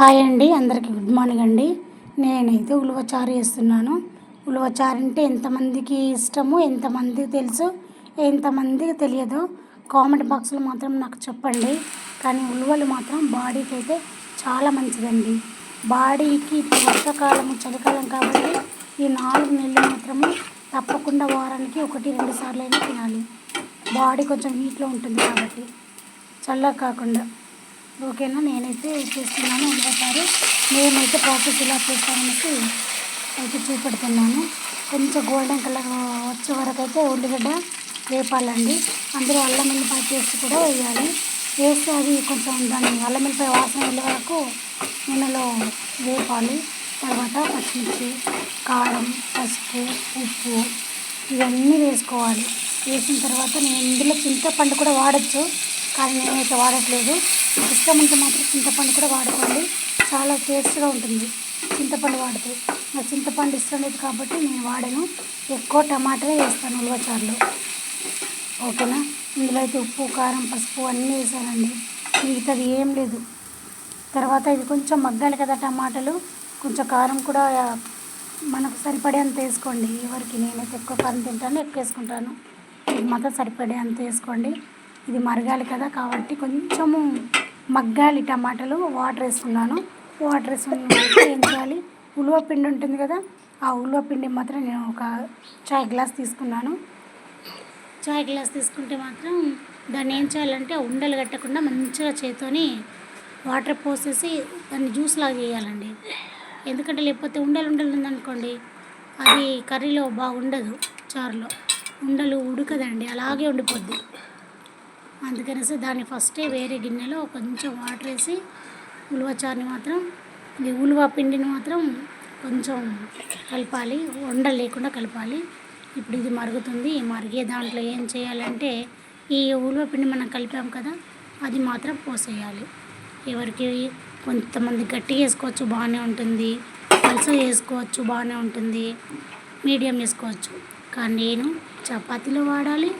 Hi అండి అందరికీ good morning అండి. నేనైతే ఉలవచారు చేస్తున్నాను. ఉలవచారు అంటే ఎంతమందికి ఇష్టమో ఎంతమందికి తెలుసు ఎంతమందికి తెలియదు కామెంట్ బాక్స్లో మాత్రం నాకు చెప్పండి. కానీ ఉలవలు మాత్రం బాడీకి అయితే చాలా మంచిదండి. బాడీకి ఇప్పుడు వర్షాకాలం చలికాలం కాబట్టి ఈ నాలుగు నెలలు మాత్రము తప్పకుండా వారానికి ఒకటి రెండు సార్లు అయినా తినాలి. బాడీ కొంచెం హీట్లో ఉంటుంది కాబట్టి. చల్లగా కాకుండా. ఓకేనా? నేనైతే చేస్తున్నాను ఒకసారి. నేనైతే ప్రాసెస్ ఇలా చేస్తాననేసి అయితే చూపెడుతున్నాను. కొంచెం గోల్డెన్ కలర్ వచ్చే వరకు అయితే ఉల్లిగడ్డ వేపాలండి. అందులో అల్లం వెల్లిపాయ పేస్ట్ కూడా వేయాలి. వేస్తే అది కొంచెం దాని అల్లం వెల్లిపాయ వాసన వెళ్ళే వరకు నూనెలో వేపాలి. తర్వాత పచ్చిమిర్చి కారం పసుపు ఉప్పు ఇవన్నీ వేసుకోవాలి. వేసిన తర్వాత నేను ఇందులో చింతపండు కూడా వాడచ్చు. కానీ నేనైతే వాడట్లేదు. ఇష్టం ఉంటే మాత్రం చింతపండు కూడా వాడుకోండి. చాలా టేస్ట్గా ఉంటుంది. చింతపండు వాడితే. నాకు చింతపండు ఇష్టం లేదు కాబట్టి నేను వాడను. ఎక్కువ టమాటాలే వేస్తాను ఉలవచారులో ఓకేనా? ఇందులో అయితే ఉప్పు కారం పసుపు అన్నీ వేసానండి. మిగతాది ఏం లేదు. తర్వాత ఇది కొంచెం మగ్గాలి కదా టమాటాలు. కొంచెం కారం కూడా మనకు సరిపడేంత వేసుకోండి. ఎవరికి నేనైతే ఎక్కువ కారం తింటాను ఎక్కువ వేసుకుంటాను. ఇది మాత్రం సరిపడే అంత వేసుకోండి. ఇది మరగాలి కదా కాబట్టి కొంచెము మగ్గాలి టమాటాలు. వాటర్ వేసుకున్నాను. వాటర్ వేసుకుని ఏం చేయాలి? ఉలువ పిండి ఉంటుంది కదా ఆ ఉలువ పిండి మాత్రం నేను ఒక చాయ్ గ్లాస్ తీసుకున్నాను. చాయ్ గ్లాస్ తీసుకుంటే మాత్రం దాన్ని ఏం చేయాలంటే ఉండలు కట్టకుండా మంచిగా చేతోని వాటర్ పోసేసి దాన్ని జ్యూస్ లాగా చేయాలండి. ఎందుకంటే లేకపోతే ఉండలు ఉండలు ఉందనుకోండి అది కర్రీలో బాగుండదు చారులో. ఉండలు ఉడకదండి అలాగే ఉండిపోద్ది. అందుకనేసి దాన్ని ఫస్టే వేరే గిన్నెలో కొంచెం వాటర్ వేసి ఉలవచారుని మాత్రం ఈ ఉలువ పిండిని మాత్రం కొంచెం కలపాలి వండ లేకుండా కలపాలి. ఇప్పుడు ఇది మరుగుతుంది మరిగే దాంట్లో ఏం చేయాలంటే ఈ ఉలువ పిండి మనం కలిపాం కదా అది మాత్రం పోసేయాలి. ఎవరికి కొంతమంది గట్టిగా వేసుకోవచ్చు బాగానే ఉంటుంది. పలుస వేసుకోవచ్చు బాగానే ఉంటుంది. మీడియం వేసుకోవచ్చు. కానీ నేను చపాతీలో వాడాలి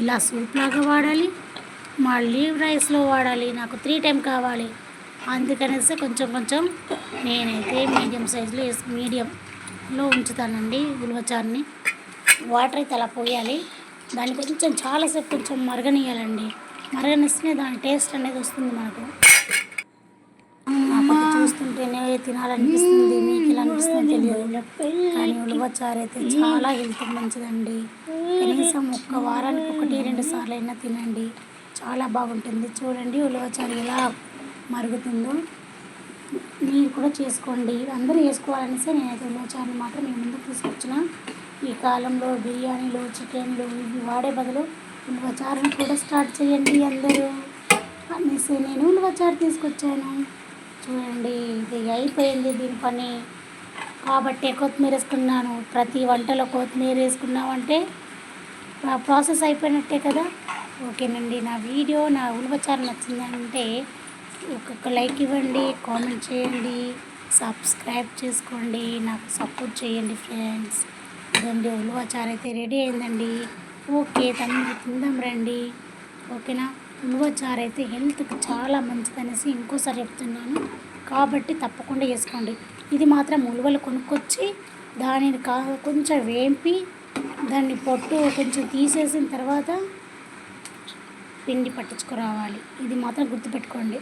ఇలా సూప్ లాగా వాడాలి మళ్ళీ రైస్లో వాడాలి నాకు త్రీ టైం కావాలి. అందుకనేసి కొంచెం కొంచెం నేనైతే మీడియం సైజులో వేసి మీడియంలో ఉంచుతానండి ఉలవచారుని వాటర్ అయితే అలా పోయాలి. దాన్ని కొంచెం చాలాసేపు కొంచెం మరగనియాలండి మరగనిస్తే దాని టేస్ట్ అనేది వస్తుంది మనకు. తింటేనే తినాలనిపిస్తుంది మీకు ఇలా అనిపిస్తుంది తెలియదు. కానీ ఉలవచారు అయితే చాలా హెల్త్ మంచిదండి. కనీసం ఒక్క వారానికి ఒకటి రెండు సార్లు అయినా తినండి. చాలా బాగుంటుంది. చూడండి ఉలవచారు ఎలా మరుగుతుందో. మీరు కూడా చేసుకోండి. అందరూ వేసుకోవాలనేసి నేనైతే ఉలవచారుని మాత్రం మీ ముందు తీసుకొచ్చిన. ఈ కాలంలో బిర్యానీలు చికెన్లు ఇవి వాడే బదులు ఉలవచారుని కూడా స్టార్ట్ చేయండి అందరూ అనేసి నేను ఉలవచారు తీసుకొచ్చాను. చూడండి ఇది అయిపోయింది దీని పని. కాబట్టి కొత్తిమీర వేసుకున్నాను. ప్రతి వంటలో కొత్తిమీర వేసుకున్నామంటే ప్రాసెస్ అయిపోయినట్టే కదా. ఓకేనండి నా వీడియో నా ఉలవచారు నచ్చిందంటే ఒక్కొక్క లైక్ ఇవ్వండి కామెంట్ చేయండి సబ్స్క్రైబ్ చేసుకోండి నాకు సపోర్ట్ చేయండి ఫ్రెండ్స్. ఇదండి ఉలవచారు అయితే రెడీ అయిందండి. ఓకే తమ్ముడు తిందాం రండి. ఓకేనా? ఉలవచారు అయితే హెల్త్కి చాలా మంచిదనేసి ఇంకోసారి చెప్తున్నాను. కాబట్టి తప్పకుండా వేసుకోండి ఇది మాత్రం ఉలువలు కొనుక్కొచ్చి దానిని కా కొంచెం వేంపి దాన్ని పొట్టు కొంచెం తీసేసిన తర్వాత పిండి పట్టించుకురావాలి. ఇది మాత్రం గుర్తుపెట్టుకోండి.